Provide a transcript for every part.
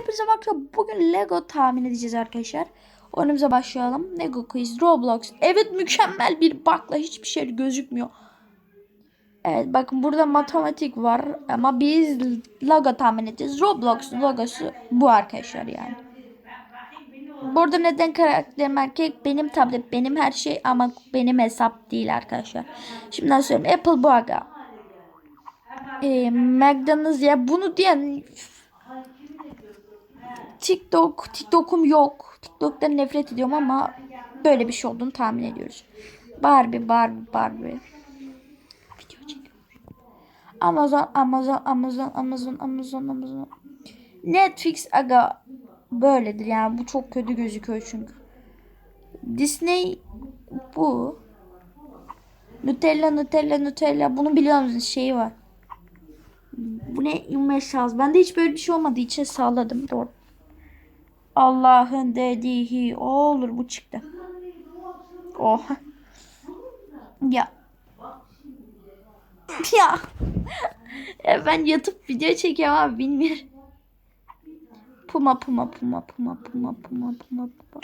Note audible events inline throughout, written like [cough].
Hepinize bakın. Bugün Lego tahmin edeceğiz arkadaşlar. Oyunumuza başlayalım. Lego Quiz Roblox. Evet mükemmel bir bakla hiçbir şey gözükmüyor. Evet bakın burada matematik var ama biz logo tahmin edeceğiz. Roblox logosu bu arkadaşlar yani. Burada neden karakterim erkek? Benim tablet, benim her şey ama benim hesap değil arkadaşlar. Şimdiden söyleyeyim. Apple bu aga. Ee, McDonald's ya bunu diyen TikTok, TikTok'um yok. TikTok'tan nefret ediyorum ama böyle bir şey olduğunu tahmin ediyoruz. Barbie, Barbie, Barbie. Video çekiyorum. Amazon, Amazon, Amazon, Amazon, Amazon, Amazon. Netflix aga böyledir yani bu çok kötü gözüküyor çünkü. Disney bu. Nutella, Nutella, Nutella. Bunu biliyor musunuz? Şeyi var. Bu ne? Image House. Bende hiç böyle bir şey olmadığı için salladım. Doğru. Allah'ın dediği olur bu çıktı. Oh. Ya. Ya. ya ben yatıp video çekiyorum abi bilmiyorum. Puma puma puma puma puma puma puma puma.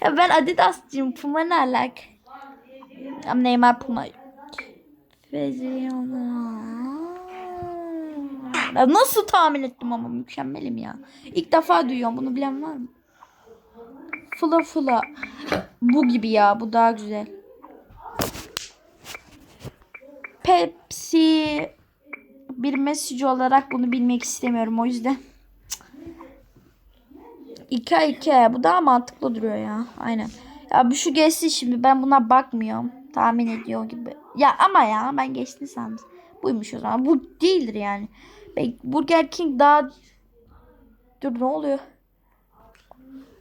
ya ben Adidas'cıyım. Puma ne alak? Ama Neymar Puma. Ya nasıl tahmin ettim ama mükemmelim ya. İlk defa duyuyorum bunu bilen var mı? Fula fula. Bu gibi ya bu daha güzel. Pepsi bir mesaj olarak bunu bilmek istemiyorum o yüzden. İki iki bu daha mantıklı duruyor ya. Aynen. Ya bu şu geçsin şimdi ben buna bakmıyorum. Tahmin ediyor gibi. Ya ama ya ben geçti sandım. Buymuş o zaman. Bu değildir yani. Burger King daha... Dur ne oluyor?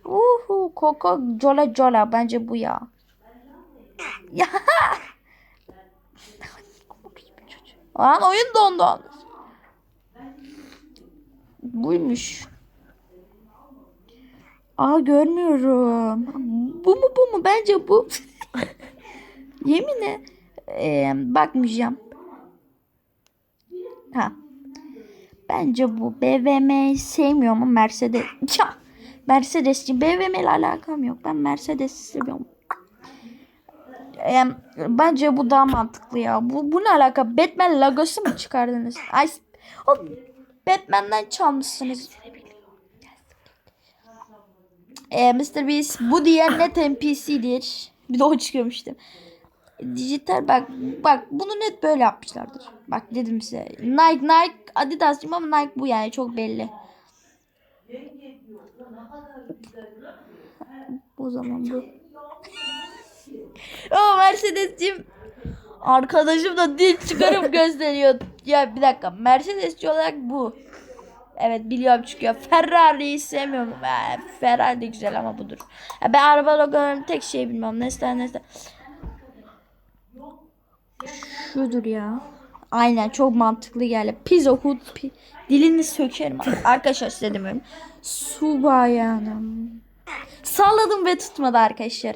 Uhu Coca Cola Cola bence bu ya. Ya. Lan oyun dondu. Buymuş. Aa görmüyorum. Bu mu bu mu? Bence bu. [laughs] Yeminle ee, bakmayacağım. Ha. Bence bu BVM sevmiyorum ama Mercedes. Ya Mercedes'ci BVM ile alakam yok. Ben Mercedes seviyorum. Ee, bence bu daha mantıklı ya. Bu, bu ne alaka? Batman logosu mu çıkardınız? Ay, o Batman'den çalmışsınız. Ee, Mr. Beast bu diye net NPC'dir. Bir de o çıkıyormuştu. Dijital bak bak bunu net böyle yapmışlardır. Bak dedim size. Nike Nike Adidas'cım ama Nike bu yani çok belli. O zaman bu. [laughs] o Mercedes'cim arkadaşım da dil çıkarıp [laughs] gösteriyor. Ya bir dakika Mercedes'ci olarak bu. Evet biliyorum çünkü Ferrari'yi sevmiyorum. Ferrari de güzel ama budur. Ben araba logolarını tek şey bilmiyorum. Nesne nesne. Şudur ya. Aynen çok mantıklı geldi. Pizza Hut pi dilini sökerim. [laughs] arkadaşlar size demiyorum. Subayanım. Salladım ve tutmadı arkadaşlar.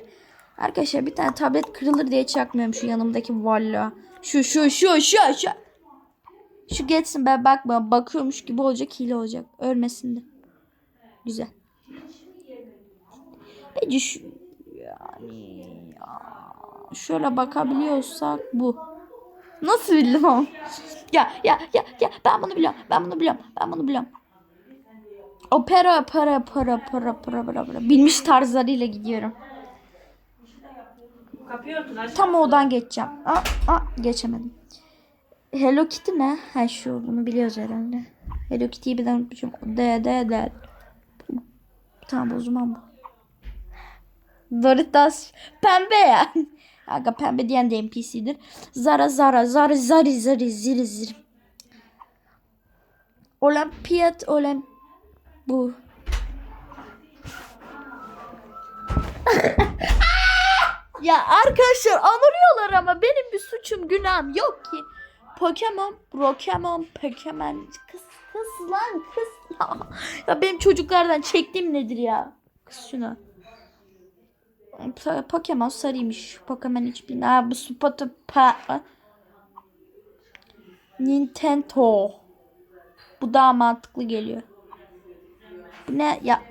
Arkadaşlar bir tane tablet kırılır diye çakmıyorum şu yanımdaki valla. Şu şu şu şu şu. Şu geçsin ben bakma bakıyormuş gibi olacak hile olacak. Ölmesin de. Güzel. Bence şu yani ya, şöyle bakabiliyorsak bu. Nasıl bildim ama? Ya ya ya ya ben bunu biliyorum. Ben bunu biliyorum. Ben bunu biliyorum. Opera para para para para para para. Bilmiş tarzlarıyla gidiyorum. Tam oradan geçeceğim. Aa, aa, geçemedim. Hello Kitty ne? Ha şu bunu biliyoruz herhalde. Hello Kitty'yi birden unutmuşum. D D D. Tamam o zaman bu. Doritos pembe ya. Aga pembe diyen de NPC'dir. Zara Zara Zara Zari Zari Ziri Ziri. Olimpiyat Olimp bu. [laughs] ya arkadaşlar anırıyorlar ama benim bir suçum günahım yok ki. Pokemon, Pokemon, Pokemon. Kız, kız lan kız ya. [laughs] Ya benim çocuklardan çektiğim nedir ya? Kız şuna. Pokemon sarıymış. Pokemon hiç bilmiyorum. Ha, bu Spotify. Nintendo. Bu daha mantıklı geliyor. Bu ne ya?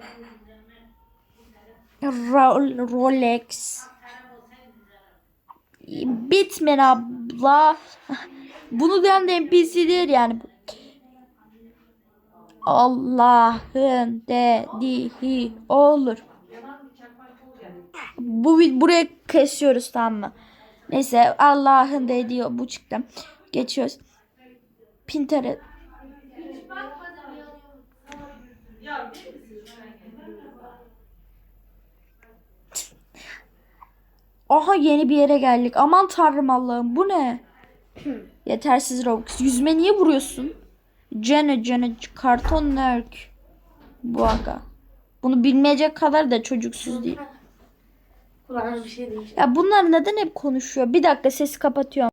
Ro- Rolex. Bitmen abla. [laughs] Bunu diyen de NPC'dir yani. Allah'ın dediği olur. Bu buraya kesiyoruz tamam mı? Neyse Allah'ın dediği bu çıktı. Geçiyoruz. Pinterest. Aha yeni bir yere geldik. Aman tanrım Allah'ım bu ne? [clears throat] Yetersiz Robux. Yüzme niye vuruyorsun? Cene cene karton nerk. Bu aga. Bunu bilmeyecek kadar da çocuksuz değil. Kulağına bir şey değil. Ya bunlar neden hep konuşuyor? Bir dakika sesi kapatıyorum.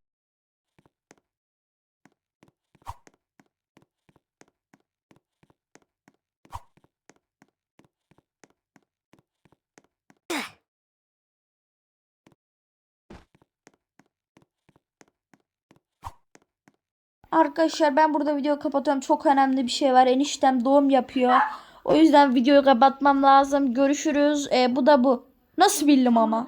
Arkadaşlar ben burada videoyu kapatıyorum. Çok önemli bir şey var. Eniştem doğum yapıyor. O yüzden videoyu kapatmam lazım. Görüşürüz. E, bu da bu. Nasıl bildim ama?